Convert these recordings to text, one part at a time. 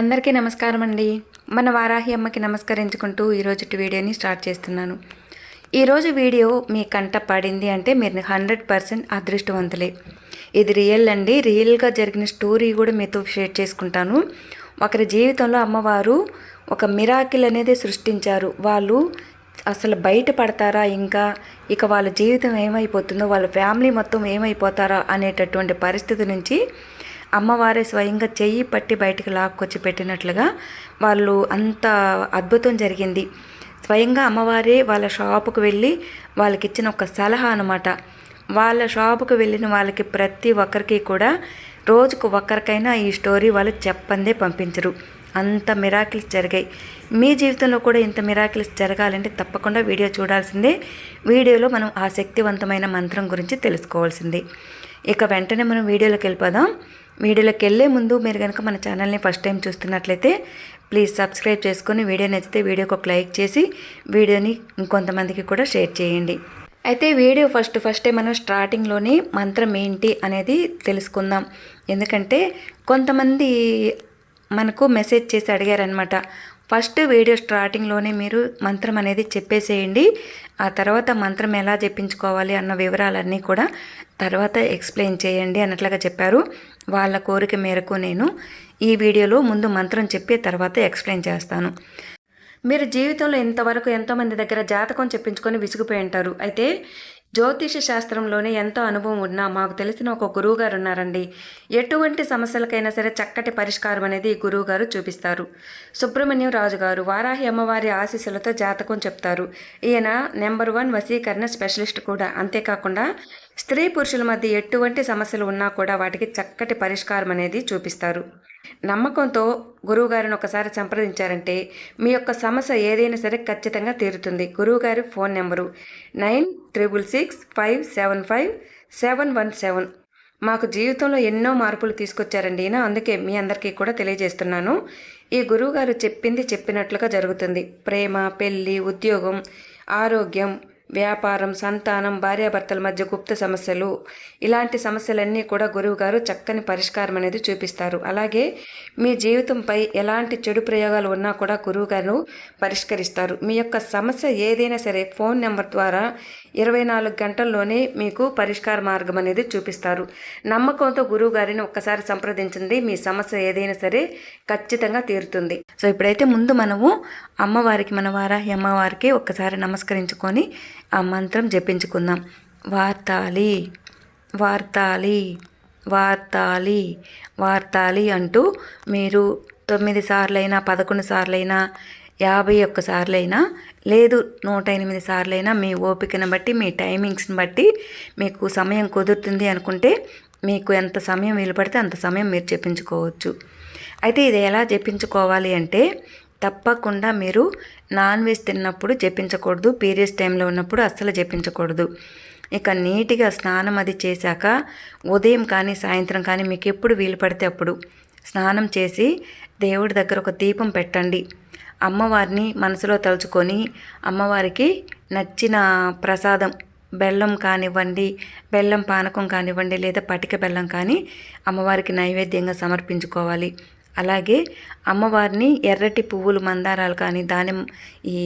అందరికీ నమస్కారం అండి మన వారాహి అమ్మకి నమస్కరించుకుంటూ ఈరోజు వీడియోని స్టార్ట్ చేస్తున్నాను. ఈరోజు వీడియో మీ కంట పడింది అంటే మీరు హండ్రెడ్ పర్సెంట్ అదృష్టవంతులే. ఇది రియల్ అండి. రియల్గా జరిగిన స్టోరీ కూడా మీతో షేర్ చేసుకుంటాను. ఒకరి జీవితంలో అమ్మవారు ఒక మిరాకిల్ అనేది సృష్టించారు. వాళ్ళు అసలు బయటపడతారా ఇంకా? ఇక వాళ్ళ జీవితం ఏమైపోతుందో వాళ్ళ ఫ్యామిలీ మొత్తం ఏమైపోతారా అనేటటువంటి పరిస్థితి నుంచి అమ్మవారే స్వయంగా చెయ్యి పట్టి బయటకు లాక్కొచ్చి పెట్టినట్లుగా వాళ్ళు అంత అద్భుతం జరిగింది. స్వయంగా అమ్మవారే వాళ్ళ షాపుకు వెళ్ళి వాళ్ళకి ఇచ్చిన ఒక సలహా అనమాట వాళ్ళ షాపుకు వెళ్ళిన వాళ్ళకి ప్రతి ఒక్కరికి కూడా రోజుకు ఒక్కరికైనా ఈ స్టోరీ వాళ్ళు చెప్పందే పంపించరు. అంత మిరాకిల్స్ జరిగాయి. మీ జీవితంలో కూడా ఇంత మిరాకిల్స్ జరగాలంటే తప్పకుండా వీడియో చూడాల్సిందే. వీడియోలో మనం ఆ శక్తివంతమైన మంత్రం గురించి తెలుసుకోవాల్సిందే. ఇక వెంటనే మనం వీడియోలోకి వెళ్ళిపోదాం. వీడియోలోకి వెళ్ళే ముందు మీరు కనుక మన ఛానల్ని ఫస్ట్ టైం చూస్తున్నట్లయితే ప్లీజ్ సబ్స్క్రైబ్ చేసుకొని వీడియో నచ్చితే వీడియోకి ఒక లైక్ చేసి వీడియోని ఇంకొంతమందికి కూడా షేర్ చేయండి. అయితే వీడియో ఫస్ట్ ఫస్టే మనం స్టార్టింగ్లోనే మంత్రం ఏంటి అనేది తెలుసుకుందాం. ఎందుకంటే కొంతమంది మనకు మెసేజ్ చేసి అడిగారనమాట ఫస్ట్ వీడియో స్టార్టింగ్లోనే మీరు మంత్రం అనేది చెప్పేసేయండి. ఆ తర్వాత మంత్రం ఎలా చెప్పించుకోవాలి అన్న వివరాలన్నీ కూడా తర్వాత ఎక్స్ప్లెయిన్ చేయండి అన్నట్లుగా చెప్పారు. వాళ్ళ కోరిక మేరకు నేను ఈ వీడియోలో ముందు మంత్రం చెప్పి తర్వాత ఎక్స్ప్లెయిన్ చేస్తాను. మీరు జీవితంలో ఇంతవరకు ఎంతోమంది దగ్గర జాతకం చెప్పించుకొని విసిగిపోయి ఉంటారు. అయితే జ్యోతిష శాస్త్రంలోనే ఎంతో అనుభవం ఉన్నా మాకు తెలిసిన ఒక గురువు గారు ఉన్నారండి ఎటువంటి సమస్యలకైనా సరే చక్కటి పరిష్కారం అనేది ఈ గురువు గారు చూపిస్తారు. సుబ్రహ్మణ్యం రాజు గారు వారాహి అమ్మవారి ఆశీస్సులతో జాతకం చెప్తారు. ఈయన నెంబర్ వన్ వశీకరణ స్పెషలిస్ట్ కూడా. అంతేకాకుండా స్త్రీ పురుషుల మధ్య ఎటువంటి సమస్యలు ఉన్నా కూడా వాటికి చక్కటి పరిష్కారం అనేది చూపిస్తారు. నమ్మకంతో గురువుగారిని ఒకసారి సంప్రదించారంటే మీ యొక్క సమస్య ఏదైనా సరే ఖచ్చితంగా తీరుతుంది. గురువుగారి phone number nine triple six five seven five seven one seven. మాకు జీవితంలో ఎన్నో మార్పులు తీసుకొచ్చారండి ఈయన. అందుకే మీ అందరికీ కూడా తెలియజేస్తున్నాను. ఈ గురువుగారు చెప్పింది చెప్పినట్లుగా జరుగుతుంది. ప్రేమ పెళ్ళి ఉద్యోగం ఆరోగ్యం వ్యాపారం సంతానం భార్యాభర్తల మధ్య గుప్త సమస్యలు. ఇలాంటి సమస్యలన్నీ కూడా గురువుగారు చక్కని పరిష్కారం అనేది చూపిస్తారు. అలాగే మీ జీవితంపై ఎలాంటి చెడు ప్రయోగాలు ఉన్నా కూడా గురువుగారు పరిష్కరిస్తారు. మీ యొక్క సమస్య ఏదైనా సరే ఫోన్ నెంబర్ ద్వారా ఇరవై నాలుగు గంటల్లోనే మీకు పరిష్కార మార్గం అనేది చూపిస్తారు. నమ్మకంతో గురువు గారిని ఒక్కసారి సంప్రదించండి. మీ సమస్య ఏదైనా సరే ఖచ్చితంగా తీరుతుంది. సో ఇప్పుడైతే ముందు మనము అమ్మవారికి మన వారాహి అమ్మవారికి ఒక్కసారి నమస్కరించుకొని ఆ మంత్రం జపించుకుందాం. వార్తాలి వార్తాలి వార్తాలి వార్తాలి అంటూ మీరు తొమ్మిది సార్లైనా పదకొండు సార్లైనా యాభై ఒక్క సార్లైనా లేదు నూట ఎనిమిది సార్లైనా మీ ఓపికను బట్టి మీ టైమింగ్స్ని బట్టి మీకు సమయం కుదురుతుంది అనుకుంటే మీకు ఎంత సమయం వీలు పడితే అంత సమయం మీరు చెప్పించుకోవచ్చు అయితే ఇది ఎలా చెప్పించుకోవాలి అంటే తప్పకుండా మీరు నాన్ వెజ్ తిన్నప్పుడు జపించకూడదు పీరియడ్స్ టైంలో ఉన్నప్పుడు అస్సలు జపించకూడదు. ఇక నీట్గా స్నానం అది చేశాక ఉదయం కానీ సాయంత్రం కానీ మీకు ఎప్పుడు వీలు పడితే అప్పుడు స్నానం చేసి దేవుడి దగ్గర ఒక దీపం పెట్టండి. అమ్మవారిని మనసులో తలుచుకొని అమ్మవారికి నచ్చిన ప్రసాదం బెల్లం కానివ్వండి బెల్లం పానకం కానివ్వండి లేదా పటిక బెల్లం కానీ అమ్మవారికి నైవేద్యంగా సమర్పించుకోవాలి. అలాగే అమ్మవారిని ఎర్రటి పువ్వులు మందారాలు కానీ దానిమ్మ ఈ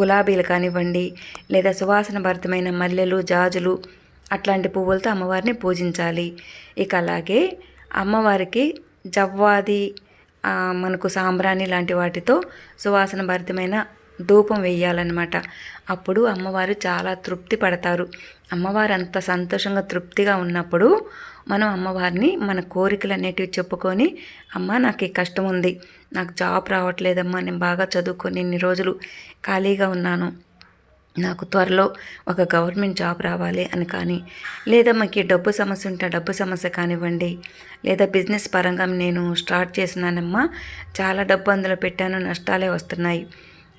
గులాబీలు కానివ్వండి లేదా సువాసన భరితమైన మల్లెలు జాజులు అట్లాంటి పువ్వులతో అమ్మవారిని పూజించాలి. ఇక అలాగే అమ్మవారికి జవ్వాది మనకు సాంబ్రాణి లాంటి వాటితో సువాసన భరితమైన ధూపం వేయాలన్నమాట అప్పుడు అమ్మవారు చాలా తృప్తి పడతారు. అమ్మవారు అంత సంతోషంగా తృప్తిగా ఉన్నప్పుడు మనం అమ్మవారిని మన కోరికలు అనేటివి చెప్పుకొని అమ్మ నాకు ఈ కష్టం ఉంది. నాకు జాబ్ రావట్లేదమ్మా. నేను బాగా చదువుకొని ఇన్ని రోజులు ఖాళీగా ఉన్నాను. నాకు త్వరలో ఒక గవర్నమెంట్ జాబ్ రావాలి అని కానీ లేదా మాకు డబ్బు సమస్య ఉంటే డబ్బు సమస్య కానివ్వండి. లేదా బిజినెస్ పరంగా నేను స్టార్ట్ చేసినానమ్మా. చాలా డబ్బు అందులో పెట్టాను. నష్టాలే వస్తున్నాయి.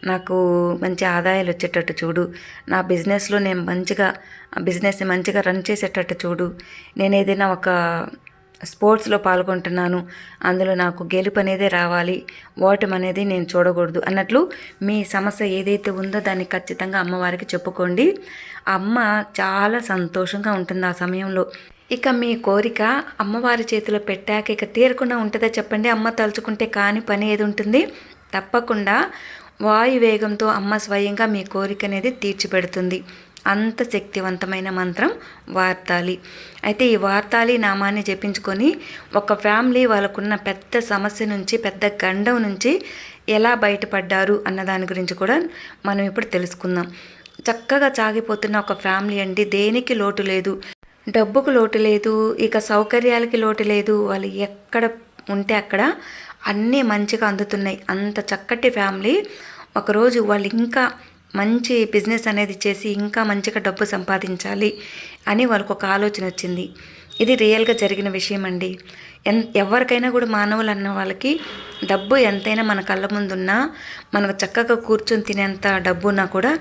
నాకు మంచి ఆదాయాలు వచ్చేటట్టు చూడు. నా బిజినెస్లో నేను మంచిగా బిజినెస్ని మంచిగా రన్ చేసేటట్టు చూడు. నేను ఏదైనా ఒక స్పోర్ట్స్లో పాల్గొంటున్నాను. అందులో నాకు గెలుపు అనేది రావాలి. ఓటం అనేది నేను చూడకూడదు. అన్నట్లు మీ సమస్య ఏదైతే ఉందో దాన్ని ఖచ్చితంగా అమ్మవారికి చెప్పుకోండి. అమ్మ చాలా సంతోషంగా ఉంటుంది ఆ సమయంలో. ఇక మీ కోరిక అమ్మవారి చేతిలో పెట్టాక ఇక తీరకుండా ఉంటుందా చెప్పండి. అమ్మ తలుచుకుంటే కాని పని ఏది ఉంటుంది? తప్పకుండా వాయు వేగంతో అమ్మ స్వయంగా మీ కోరిక అనేది తీర్చిపెడుతుంది. అంత శక్తివంతమైన మంత్రం వార్తాలి. అయితే ఈ వార్తాలి నామాన్ని జపించుకొని ఒక ఫ్యామిలీ వాళ్ళకున్న పెద్ద సమస్య నుంచి పెద్ద గండం నుంచి ఎలా బయటపడ్డారు అన్న దాని గురించి కూడా మనం ఇప్పుడు తెలుసుకుందాం. చక్కగా సాగిపోతున్న ఒక ఫ్యామిలీ అండి. దేనికి లోటు లేదు? డబ్బుకు లోటు లేదు. ఇక సౌకర్యాలకి లోటు లేదు. వాళ్ళు ఎక్కడ ఉంటే అక్కడ అన్నీ మంచిగా అందుతున్నాయి. అంత చక్కటి ఫ్యామిలీ. ఒకరోజు వాళ్ళు ఇంకా మంచి బిజినెస్ అనేది చేసి ఇంకా మంచిగా డబ్బు సంపాదించాలి అని వాళ్ళకు ఒక ఆలోచన వచ్చింది. ఇది రియల్గా జరిగిన విషయం అండి. ఎన్ ఎవరికైనా కూడా మానవులు అన్న వాళ్ళకి డబ్బు ఎంతైనా మన కళ్ళ ముందున్నా మనకు చక్కగా కూర్చొని తినేంత డబ్బు ఉన్నా కూడా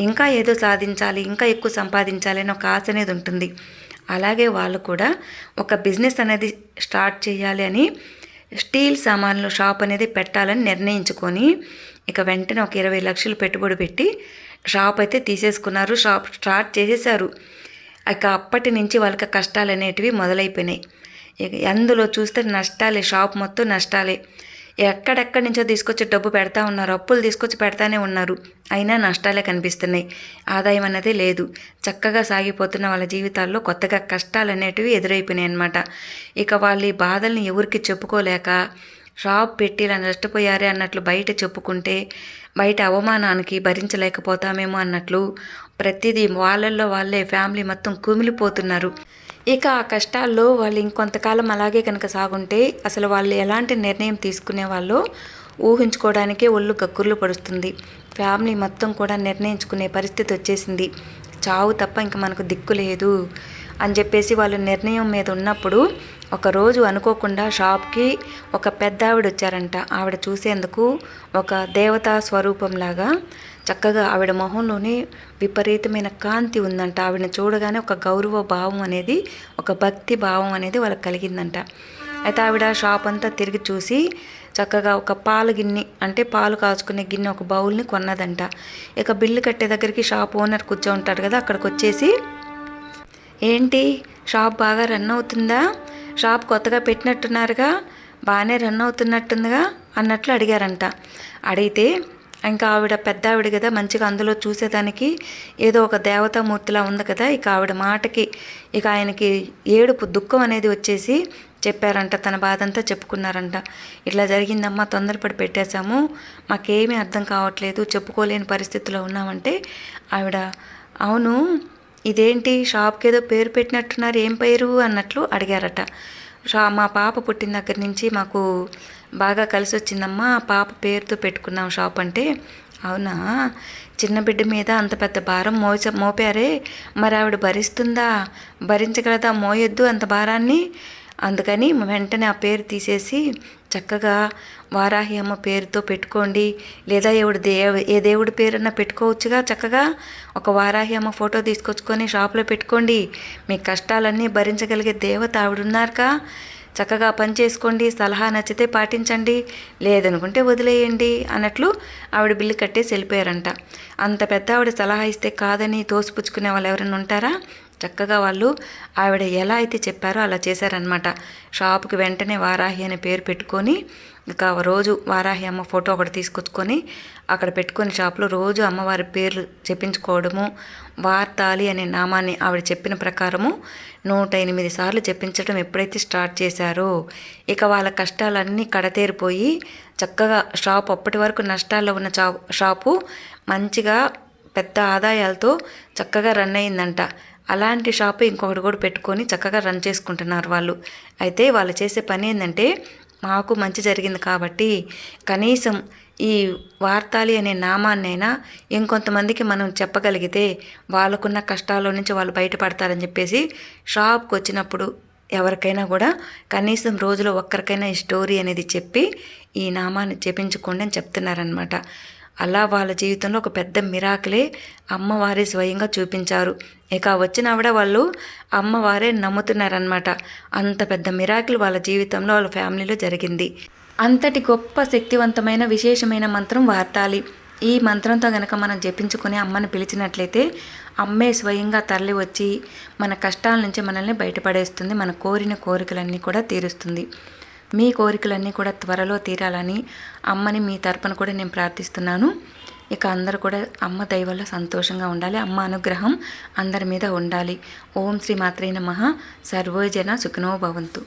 ఇంకా ఏదో సాధించాలి ఇంకా ఎక్కువ సంపాదించాలి అని ఒక ఆశ అనేది ఉంటుంది. అలాగే వాళ్ళు కూడా ఒక బిజినెస్ అనేది స్టార్ట్ చేయాలి అని స్టీల్ సామాన్లు షాప్ అనేది పెట్టాలని నిర్ణయించుకొని ఇక వెంటనే ఒక ఇరవై లక్షలు పెట్టుబడి పెట్టి షాప్ అయితే తీసేసుకున్నారు. షాప్ స్టార్ట్ చేసేసారు ఇక అప్పటి నుంచి వాళ్ళకి కష్టాలు అనేటివి మొదలైపోయినాయి. ఇక అందులో చూస్తే నష్టాలే షాప్ మొత్తం నష్టాలే. ఎక్కడెక్కడి నుంచో తీసుకొచ్చి డబ్బు పెడతా ఉన్నారు అప్పులు తీసుకొచ్చి పెడతానే ఉన్నారు. అయినా నష్టాలే కనిపిస్తున్నాయి. ఆదాయం అనేది లేదు. చక్కగా సాగిపోతున్న వాళ్ళ జీవితాల్లో కొత్తగా కష్టాలు అనేటివి ఎదురైపోయినాయి అనమాట ఇక వాళ్ళ బాధల్ని ఎవరికి చెప్పుకోలేక షాప్ పెట్టి ఇలా నష్టపోయారే అన్నట్లు బయట చెప్పుకుంటే బయట అవమానానికి భరించలేకపోతామేమో అన్నట్లు ప్రతిదీ వాళ్ళల్లో వాళ్ళే ఫ్యామిలీ మొత్తం కుమిలిపోతున్నారు. ఇక ఆ కష్టాల్లో వాళ్ళు ఇంకొంతకాలం అలాగే కనుక సాగుంటే అసలు వాళ్ళు ఎలాంటి నిర్ణయం తీసుకునే వాళ్ళు ఊహించుకోవడానికే ఒళ్ళు గక్కుర్లు పడుస్తుంది ఫ్యామిలీ మొత్తం కూడా నిర్ణయించుకునే పరిస్థితి వచ్చేసింది. చావు తప్ప ఇంక మనకు దిక్కు లేదు అని చెప్పేసి వాళ్ళు నిర్ణయం మీద ఉన్నప్పుడు ఒకరోజు అనుకోకుండా షాప్కి ఒక పెద్ద ఆవిడ వచ్చారంట ఆవిడ చూసేందుకు ఒక దేవతా స్వరూపంలాగా చక్కగా ఆవిడ మొహంలోని విపరీతమైన కాంతి ఉందంట. ఆవిడని చూడగానే ఒక గౌరవ భావం అనేది ఒక భక్తి భావం అనేది వాళ్ళకి కలిగిందంట. అయితే ఆవిడ షాప్ అంతా తిరిగి చూసి చక్కగా ఒక పాల గిన్నె అంటే పాలు కాచుకునే గిన్నె ఒక బౌల్ని కొన్నదంట. ఇక బిల్లు కట్టే దగ్గరికి షాప్ ఓనర్ కూర్చో ఉంటారు కదా అక్కడికి వచ్చేసి ఏంటి షాప్ బాగా రన్ అవుతుందా? షాప్ కొత్తగా పెట్టినట్టున్నారుగా బాగానే రన్ అవుతున్నట్టుందిగా అన్నట్లు అడిగారంట. అడిగితే ఇంకా ఆవిడ పెద్ద ఆవిడ కదా మంచిగా అందులో చూసేదానికి ఏదో ఒక దేవతామూర్తిలా ఉంది కదా ఇక ఆవిడ మాటకి ఇక ఆయనకి ఏడుపు దుఃఖం అనేది వచ్చేసి చెప్పారంట. తన బాధ అంతా చెప్పుకున్నారంట. ఇట్లా జరిగిందమ్మా తొందరపడి పెట్టేశాము మాకేమీ అర్థం కావట్లేదు చెప్పుకోలేని పరిస్థితిలో ఉన్నామంటే ఆవిడ అవును ఇదేంటి? షాప్కి ఏదో పేరు పెట్టినట్టున్నారు ఏం పేరు? అన్నట్లు అడిగారట. షా మా పాప పుట్టిన దగ్గర నుంచి మాకు బాగా కలిసి వచ్చిందమ్మా పాప పేరుతో పెట్టుకున్నాం షాప్ అంటే. అవునా? చిన్న బిడ్డ మీద అంత పెద్ద భారం మోచ మోపారే. మరి ఆవిడ భరిస్తుందా? భరించగలదా? మోయొద్దు అంత భారాన్ని. అందుకని వెంటనే ఆ పేరు తీసేసి చక్కగా వారాహి అమ్మ పేరుతో పెట్టుకోండి. లేదా ఎవడు దే ఏ దేవుడి పేరన్నా పెట్టుకోవచ్చుగా చక్కగా. ఒక వారాహి అమ్మ ఫోటో తీసుకొచ్చుకొని షాప్లో పెట్టుకోండి. మీ కష్టాలన్నీ భరించగలిగే దేవత ఆవిడున్నారుగా చక్కగా పని చేసుకోండి. సలహా నచ్చితే పాటించండి. లేదనుకుంటే వదిలేయండి అన్నట్లు ఆవిడ బిల్లు కట్టేసి వెళ్ళిపోయారంట. అంత పెద్ద ఆవిడ సలహా ఇస్తే కాదని తోసిపుచ్చుకునే వాళ్ళు ఎవరైనా ఉంటారా? చక్కగా వాళ్ళు ఆవిడ ఎలా అయితే చెప్పారో అలా చేశారనమాట షాప్కి వెంటనే వారాహి అనే పేరు పెట్టుకొని ఇక రోజు వారాహి అమ్మ ఫోటో ఒకటి తీసుకొచ్చుకొని అక్కడ పెట్టుకొని షాప్లో రోజు అమ్మవారి పేర్లు చెప్పించుకోవడము వార్తాలి అనే నామాన్ని ఆవిడ చెప్పిన ప్రకారము నూట ఎనిమిది సార్లు చెప్పించడం ఎప్పుడైతే స్టార్ట్ చేశారో ఇక వాళ్ళ కష్టాలన్నీ కడతేరిపోయి చక్కగా షాప్ అప్పటి వరకు నష్టాల్లో ఉన్న షాపు మంచిగా పెద్ద ఆదాయాలతో చక్కగా రన్ అయిందంట. అలాంటి షాపు ఇంకొకటి కూడా పెట్టుకొని చక్కగా రన్ చేసుకుంటున్నారు వాళ్ళు. అయితే వాళ్ళు చేసే పని ఏంటంటే మాకు మంచి జరిగింది కాబట్టి కనీసం ఈ వార్తాలి అనే నామాన్నైనా ఇంకొంతమందికి మనం చెప్పగలిగితే వాళ్ళకున్న కష్టాల నుంచి వాళ్ళు బయటపడతారని చెప్పేసి షాప్కి వచ్చినప్పుడు ఎవరికైనా కూడా కనీసం రోజులో ఒక్కరికైనా ఈ స్టోరీ అనేది చెప్పి ఈ నామాన్ని చెప్పించుకోండి అని చెప్తున్నారనమాట అలా వాళ్ళ జీవితంలో ఒక పెద్ద మిరాకిలే అమ్మవారే స్వయంగా చూపించారు. ఇక వచ్చిన ఆవిడ వాళ్ళు అమ్మవారే నమ్ముతున్నారనమాట అంత పెద్ద మిరాకిల్ వాళ్ళ జీవితంలో వాళ్ళ ఫ్యామిలీలో జరిగింది. అంతటి గొప్ప శక్తివంతమైన విశేషమైన మంత్రం వార్తాలి. ఈ మంత్రంతో గనక మనం జపించుకునే అమ్మని పిలిచినట్లయితే అమ్మే స్వయంగా తరలి వచ్చి మన కష్టాల నుంచి మనల్ని బయటపడేస్తుంది. మన కోరిన కోరికలన్నీ కూడా తీరుస్తుంది. మీ కోరికలన్నీ కూడా త్వరలో తీరాలని అమ్మని మీ తరపున కూడా నేను ప్రార్థిస్తున్నాను. ఇక అందరూ కూడా అమ్మ దైవంలో సంతోషంగా ఉండాలి. అమ్మ అనుగ్రహం అందరి మీద ఉండాలి. ఓం శ్రీ మాత్రే నమ. సర్వోజన సుఖినో భవంతు.